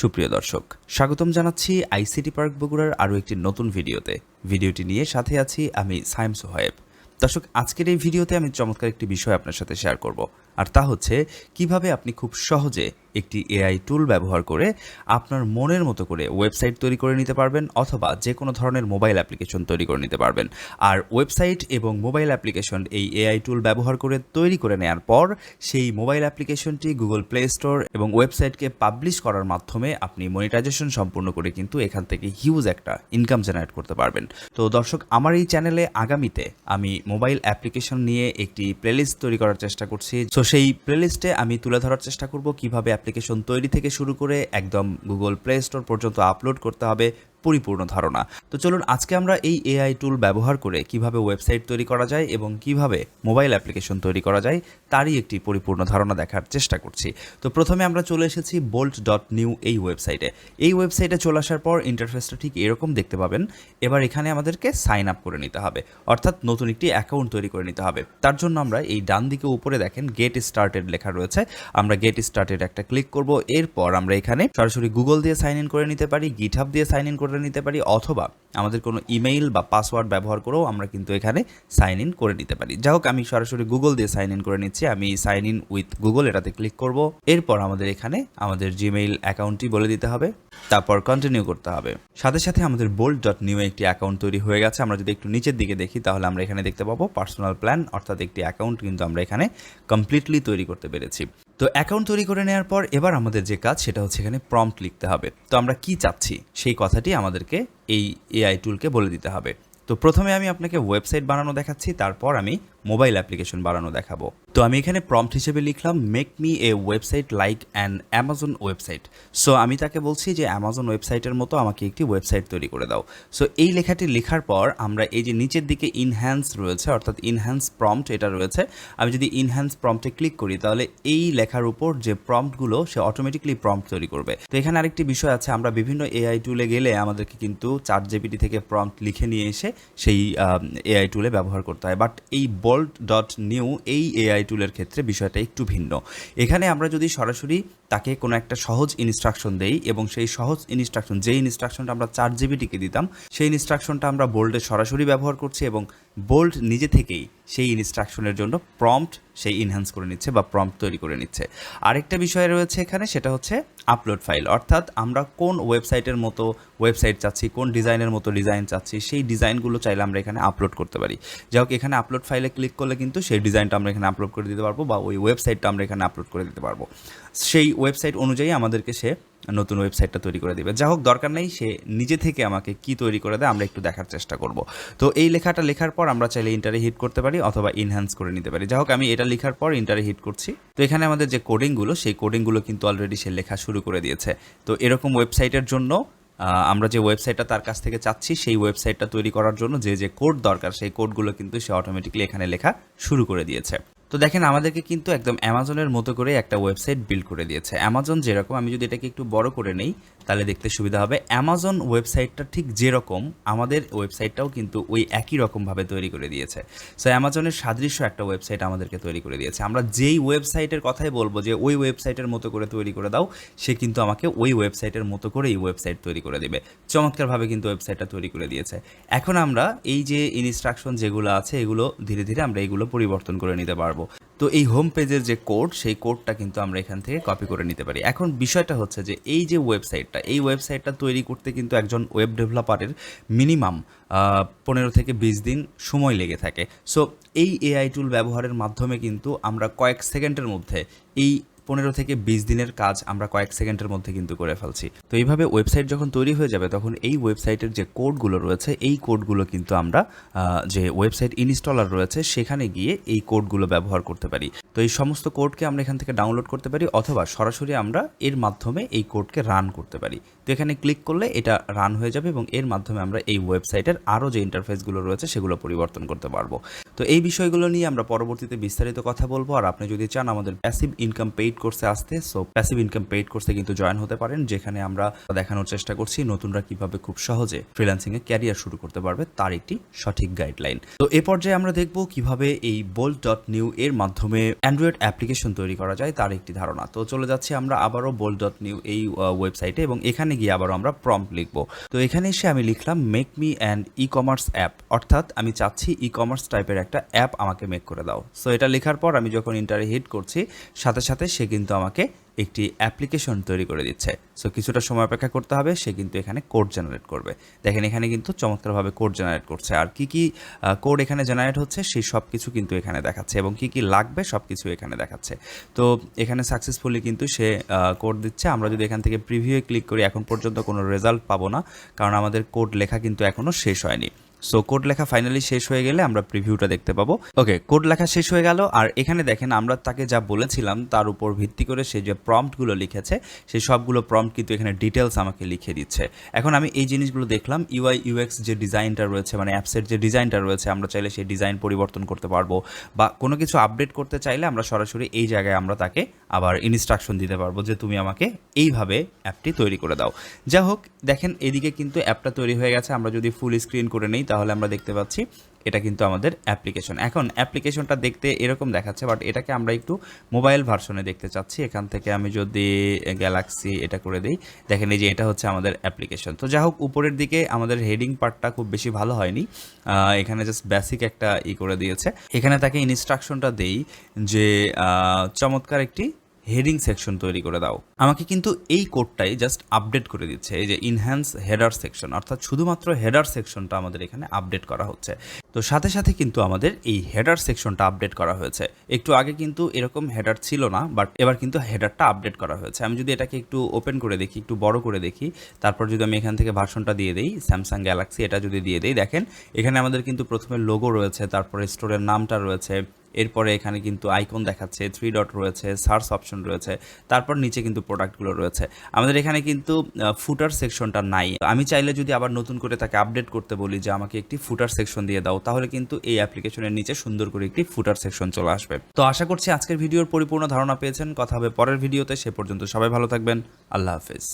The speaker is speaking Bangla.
সুপ্রিয় দর্শক, স্বাগতম জানাচ্ছি আইসিটি পার্ক বগুড়ার আরও একটি নতুন ভিডিওতে। ভিডিওটি নিয়ে সাথে আছি আমি সাইম সোহেব দর্শক, আজকের এই ভিডিওতে আমি চমৎকার একটি বিষয় আপনার সাথে শেয়ার করব, আর তা হচ্ছে, কীভাবে আপনি খুব সহজে একটি এআই টুল ব্যবহার করে আপনার মনের মতো করে ওয়েবসাইট তৈরি করে নিতে পারবেন অথবা যে কোনো ধরনের মোবাইল অ্যাপ্লিকেশন তৈরি করে নিতে পারবেন। আর ওয়েবসাইট এবং মোবাইল অ্যাপ্লিকেশন এই এআই টুল ব্যবহার করে তৈরি করে নেওয়ার পর সেই মোবাইল অ্যাপ্লিকেশনটি গুগল প্লে স্টোর এবং ওয়েবসাইটকে পাবলিশ করার মাধ্যমে আপনি মনিটাইজেশন সম্পূর্ণ করে কিন্তু এখান থেকে হিউজ একটা ইনকাম জেনারেট করতে পারবেন। তো দর্শক, আমার এই চ্যানেলে আগামীতে আমি মোবাইল অ্যাপ্লিকেশন নিয়ে একটি প্লেলিস্ট তৈরি করার চেষ্টা করছি। তো সেই প্লেলিস্টে আমি তুলে ধরার চেষ্টা করব কীভাবে অ্যাপ্লিকেশন তৈরি থেকে শুরু করে একদম গুগল প্লে স্টোর পর্যন্ত আপলোড করতে হবে। পরিপূর্ণ ধারণা। তো চলুন আজকে আমরা এই এআই টুল ব্যবহার করে কীভাবে ওয়েবসাইট তৈরি করা যায় এবং কীভাবে মোবাইল অ্যাপ্লিকেশন তৈরি করা যায়, তারই একটি পরিপূর্ণ ধারণা দেখার চেষ্টা করছি। তো প্রথমে আমরা চলে এসেছি বোল্ট ডট নিউ এই ওয়েবসাইটে এই ওয়েবসাইটে চলে আসার পর ইন্টারফেসটা ঠিক এরকম দেখতে পাবেন। এবার এখানে আমাদেরকে সাইন আপ করে নিতে হবে। অর্থাৎ নতুন একটি অ্যাকাউন্ট তৈরি করে নিতে হবে। তার জন্য আমরা এই ডান দিকে উপরে দেখেন গেট স্টার্টেড লেখা রয়েছে। আমরা গেট স্টার্টেড একটা ক্লিক করব। এরপর আমরা এখানে সরাসরি গুগল দিয়ে সাইন ইন করে নিতে পারি গিটহাব দিয়ে সাইন ইন করে নিতে পারি, অথবা আমাদের কোনো ইমেইল বা পাসওয়ার্ড ব্যবহার করেও আমরা কিন্তু এখানে সাইন ইন করে নিতে পারি। যাই হোক, আমি সরাসরি গুগল দিয়ে সাইন ইন করে নিচ্ছি। আমি সাইন ইন উইথ গুগল এটাতে ক্লিক করব। এরপর আমাদের এখানে আমাদের জিমেইল অ্যাকাউন্টটি বলে দিতে হবে। তারপর কন্টিনিউ করতে হবে। সাথে সাথে আমাদের বোল্ড ডট নিউ একটি অ্যাকাউন্ট তৈরি হয়ে গেছে। আমরা যদি একটু নিচের দিকে দেখি, তাহলে আমরা এখানে দেখতে পাবো পার্সোনাল প্ল্যান অর্থাৎ একটি অ্যাকাউন্ট কিন্তু আমরা এখানে কমপ্লিটলি তৈরি করতে পেরেছি। তো অ্যাকাউন্ট তৈরি করে নেওয়ার পর এবার আমাদের যে কাজ সেটা হচ্ছে এখানে প্রম্পট লিখতে হবে। তো আমরা কি চাচ্ছি? সেই কথাটি আমাদেরকে এই এআই টুলকে বলে দিতে হবে। তো প্রথমে আমি আপনাকে ওয়েবসাইট বানানো দেখাচ্ছি, তারপর আমি মোবাইল অ্যাপ্লিকেশন বানানো দেখাবো। তো আমি এখানে প্রম্পট হিসেবে লিখলাম make me a website like an Amazon website so আমি তাকে বলছি যে অ্যামাজন ওয়েবসাইটের মতো আমাকে একটি ওয়েবসাইট তৈরি করে দাও। সো এই লেখাটি লেখার পর আমরা এই যে নিচের দিকে ইনহ্যান্স রয়েছে, অর্থাৎ ইনহ্যান্স প্রম্পট এটা রয়েছে, আমি যদি ইনহ্যান্স প্রম্পটে ক্লিক করি, তাহলে এই লেখার উপর যে প্রম্পটগুলো সে অটোমেটিকলি প্রম্পট তৈরি করবে। তো এখানে আরেকটি বিষয় আছে, আমরা বিভিন্ন এআই টুলে গেলে আমাদেরকে কিন্তু চার জিপিটি থেকে প্রম্পট লিখে নিয়ে এসে সেই এআই টুলে ব্যবহার করতে হয়। বাট এই বোল্ট ডট নিউ এই এআই টুলের ক্ষেত্রে বিষয়টা একটু ভিন্ন। এখানে আমরা যদি সরাসরি তাকে কোনো একটা সহজ ইনস্ট্রাকশন দেই এবং সেই সহজ ইনস্ট্রাকশন যেই ইনস্ট্রাকশনটা আমরা চার জিবিটিকে দিতাম, সেই ইনস্ট্রাকশনটা আমরা বোল্ডে সরাসরি ব্যবহার করছি এবং বোল্ড নিজে থেকেই সেই ইনস্ট্রাকশনের জন্য প্রম্পট সেই ইনহ্যান্স করে নিচ্ছে বা প্রম্পট তৈরি করে নিচ্ছে। আরেকটা বিষয় রয়েছে এখানে, সেটা হচ্ছে আপলোড ফাইল অর্থাৎ আমরা কোন ওয়েবসাইটের মতো ওয়েবসাইট চাচ্ছি, কোন ডিজাইনের মতো ডিজাইন চাচ্ছি, সেই ডিজাইনগুলো চাইলে আমরা এখানে আপলোড করতে পারি। যাই হোক, এখানে আপলোড ফাইলে ক্লিক করলে কিন্তু সেই ডিজাইনটা আমরা এখানে আপলোড করে দিতে পারব বা ওই ওয়েবসাইটটা আমরা এখানে আপলোড করে দিতে পারব। সেই ওয়েবসাইট অনুযায়ী আমাদেরকে সে নতুন ওয়েবসাইটটা তৈরি করে দেবে। যা হোক, দরকার নেই, সে নিজে থেকে আমাকে কি তৈরি করে দেয়, আমরা একটু দেখার চেষ্টা করব। তো এই লেখাটা লেখার পর আমরা চাইলে ইন্টারে হিট করতে পারি অথবা ইনহ্যান্স করে নিতে পারি। যা হোক, আমি এটা লেখার পর ইন্টারে হিট করছি। তো এখানে আমাদের যে কোডিংগুলো সেই কোডিংগুলো কিন্তু অলরেডি সে লেখা শুরু করে দিয়েছে। তো এরকম ওয়েবসাইটের জন্য আমরা যে ওয়েবসাইটটা তার কাছ থেকে চাচ্ছি, সেই ওয়েবসাইটটা তৈরি করার জন্য যে যে কোড দরকার, সেই কোডগুলো কিন্তু সে অটোমেটিকলি এখানে লেখা শুরু করে দিয়েছে। তো দেখেন, আমাদেরকে কিন্তু একদম অ্যামাজনের মতো করে একটা ওয়েবসাইট বিল্ড করে দিয়েছে। অ্যামাজন যেরকম, আমি যদি এটাকে একটু বড় করে নেই, তাহলে দেখতে সুবিধা হবে। অ্যামাজন ওয়েবসাইটটা ঠিক যেরকম, আমাদের ওয়েবসাইটটাও কিন্তু ওই একই রকমভাবে তৈরি করে দিয়েছে। সো অ্যামাজনের সাদৃশ্য একটা ওয়েবসাইট আমাদেরকে তৈরি করে দিয়েছে। আমরা যেই ওয়েবসাইটের কথাই বলব যে, ওই ওয়েবসাইটের মতো করে তৈরি করে দাও, সে কিন্তু আমাকে ওই ওয়েবসাইটের মতো করে এই ওয়েবসাইট তৈরি করে দেবে। চমৎকারভাবে কিন্তু ওয়েবসাইটটা তৈরি করে দিয়েছে। এখন আমরা এই যে ইনস্ট্রাকশন যেগুলো আছে, এগুলো ধীরে ধীরে আমরা এগুলো পরিবর্তন করে নিতে পারব। তো এই হোম পেজের যে কোড সেই কোডটা কিন্তু আমরা এখান থেকে কপি করে নিতে পারি। এখন বিষয়টা হচ্ছে যে, এই যে ওয়েবসাইটটা এই ওয়েবসাইটটা তৈরি করতে কিন্তু একজন ওয়েব ডেভেলপারের মিনিমাম পনেরো থেকে বিশ দিন সময় লেগে থাকে। সো এই এআই টুল ব্যবহারের মাধ্যমে কিন্তু আমরা কয়েক সেকেন্ডের মধ্যে এই পনেরো থেকে বিশ দিনের কাজ আমরা কয়েক সেকেন্ডের মধ্যে কিন্তু করে ফেলছি। তো এইভাবে ওয়েবসাইট যখন তৈরি হয়ে যাবে, তখন এই ওয়েবসাইটের যে কোডগুলো রয়েছে, এই কোডগুলো কিন্তু আমরা যে ওয়েবসাইট ইনস্টলার রয়েছে, সেখানে গিয়ে এই কোডগুলো ব্যবহার করতে পারি। তো এই সমস্ত কোডকে আমরা এখান থেকে ডাউনলোড করতে পারি, অথবা সরাসরি আমরা এর মাধ্যমে এই কোডকে রান করতে পারি। তো এখানে ক্লিক করলে এটা রান হয়ে যাবে এবং এর মাধ্যমে আমরা এই ওয়েবসাইটের আরও যে ইন্টারফেসগুলো রয়েছে সেগুলো পরিবর্তন করতে পারব। তো এই বিষয়গুলো নিয়ে আমরা পরবর্তীতে বিস্তারিত কথা বলব। আর আপনি যদি চান আমাদের প্যাসিভ ইনকাম পেইড কোর্সে আসতে সো প্যাসিভ ইনকাম পেইড কোর্সে কিন্তু জয়েন হতে পারেন, যেখানে আমরা দেখানোর চেষ্টা করছি নতুনরা কীভাবে খুব সহজে ফ্রিল্যান্সিংয়ে ক্যারিয়ার শুরু করতে পারবে তার একটি সঠিক গাইডলাইন তো এ পর্যায়ে আমরা দেখব কীভাবে এই বোল্ট ডট নিউ এর মাধ্যমে অ্যান্ড্রয়েড অ্যাপ্লিকেশন তৈরি করা যায় তার একটি ধারণা। তো চলে যাচ্ছি আমরা আবারও বোল্ট ডট নিউ এই ওয়েবসাইটে এবং এখানে গিয়ে আবারও আমরা প্রম্পট লিখব। তো এখানে এসে আমি লিখলাম make me and e commerce app অর্থাৎ আমি চাচ্ছি ই কমার্স টাইপের একটা অ্যাপ আমাকে মেক করে দাও। সো এটা লেখার পর আমি যখন ইন্টারে হিট করছি, সাথে সাথে সে কিন্তু আমাকে একটি অ্যাপ্লিকেশন তৈরি করে দিচ্ছে। সো কিছুটা সময় অপেক্ষা করতে হবে, সে কিন্তু এখানে কোড জেনারেট করবে। দেখেন, এখানে কিন্তু চমৎকারভাবে কোড জেনারেট করছে। আর কি কি কোড এখানে জেনারেট হচ্ছে, সেই সব কিছু কিন্তু এখানে দেখাচ্ছে এবং কি কি লাগবে সব কিছু এখানে দেখাচ্ছে। তো, এখানে সাকসেসফুলি কিন্তু সে কোড দিচ্ছে। আমরা যদি এখান থেকে প্রিভিউ ক্লিক করি, এখন পর্যন্ত কোনো রেজাল্ট পাবো না, কারণ আমাদের কোড লেখা কিন্তু এখনও শেষ হয়নি। সো কোড লেখা ফাইনালি শেষ হয়ে গেলে আমরা প্রিভিউটা দেখতে পাবো। ওকে কোড লেখা শেষ হয়ে গেল। আর এখানে দেখেন, আমরা তাকে যা বলেছিলাম, তার উপর ভিত্তি করে সে যে প্রম্পটগুলো লিখেছে সেই সবগুলো প্রম্পট কিন্তু এখানে ডিটেলস আমাকে লিখে দিচ্ছে। এখন আমি এই জিনিসগুলো দেখলাম ইউআই ইউএক্স যে ডিজাইনটা রয়েছে মানে অ্যাপসের যে ডিজাইনটা রয়েছে, আমরা চাইলে সেই ডিজাইন পরিবর্তন করতে পারব। বা কোনো কিছু আপডেট করতে চাইলে আমরা সরাসরি এই জায়গায় আমরা তাকে আবার ইনস্ট্রাকশন দিতে পারব যে, তুমি আমাকে এইভাবে অ্যাপটি তৈরি করে দাও। যা হোক, দেখেন, এদিকে কিন্তু অ্যাপটা তৈরি হয়ে গেছে। আমরা যদি ফুল স্ক্রিন করে নিই তাহলে আমরা দেখতে পাচ্ছি এটা কিন্তু আমাদের অ্যাপ্লিকেশন। এখন অ্যাপ্লিকেশনটা দেখতে এরকম দেখাচ্ছে, বাট এটাকে আমরা একটু মোবাইল ভার্সনে দেখতে চাচ্ছি। এখান থেকে আমি যদি গ্যালাক্সি এটা করে দিই, দেখেন এই যে এটা হচ্ছে আমাদের অ্যাপ্লিকেশন। তো যা হোক, উপরের দিকে আমাদের হেডিং পার্টটা খুব বেশি ভালো হয়নি। এখানে জাস্ট বেসিক একটা ই করে দিয়েছে। এখানে তাকে ইনস্ট্রাকশনটা দেই যে চমৎকার একটি হেডিং সেকশন তৈরি করে দাও। আমাকে কিন্তু এই কোডটাই জাস্ট আপডেট করে দিচ্ছে, এই যে ইনহ্যান্স হেডার সেকশন অর্থাৎ শুধুমাত্র হেডার সেকশনটা আমাদের এখানে আপডেট করা হচ্ছে। তো সাথে সাথে কিন্তু আমাদের এই হেডার সেকশনটা আপডেট করা হয়েছে। একটু আগে কিন্তু এরকম হেডার ছিল না বাট এবার কিন্তু হেডারটা আপডেট করা হয়েছে। আমি যদি এটাকে একটু ওপেন করে দেখি, একটু বড় করে দেখি, তারপর যদি আমি এখান থেকে ভার্সনটা দিয়ে দিই স্যামসাং গ্যালাক্সি এটা যদি দিয়ে দিই, দেখেন, এখানে আমাদের কিন্তু প্রথমে লোগো রয়েছে, তারপরে স্টোরের নামটা রয়েছে এরপরে এখানে কিন্তু আইকন দেখাচ্ছে থ্রি ডট রয়েছে সার্চ অপশন রয়েছে, তারপর নিচে কিন্তু প্রোডাক্টগুলো রয়েছে। আমাদের এখানে কিন্তু ফুটার সেকশনটা নাই। আমি চাইলে যদি আবার নতুন করে তাকে আপডেট করতে বলি যে আমাকে একটি ফুটার সেকশন দিয়ে দাও, তাহলে কিন্তু এই অ্যাপ্লিকেশনের নিচে সুন্দর করে একটি ফুটার সেকশন চলে আসবে। তো আশা করছি আজকের ভিডিওর পরিপূর্ণ ধারণা পেয়েছেন। কথা হবে পরের ভিডিওতে। সে পর্যন্ত সবাই ভালো থাকবেন। আল্লাহ হাফেজ।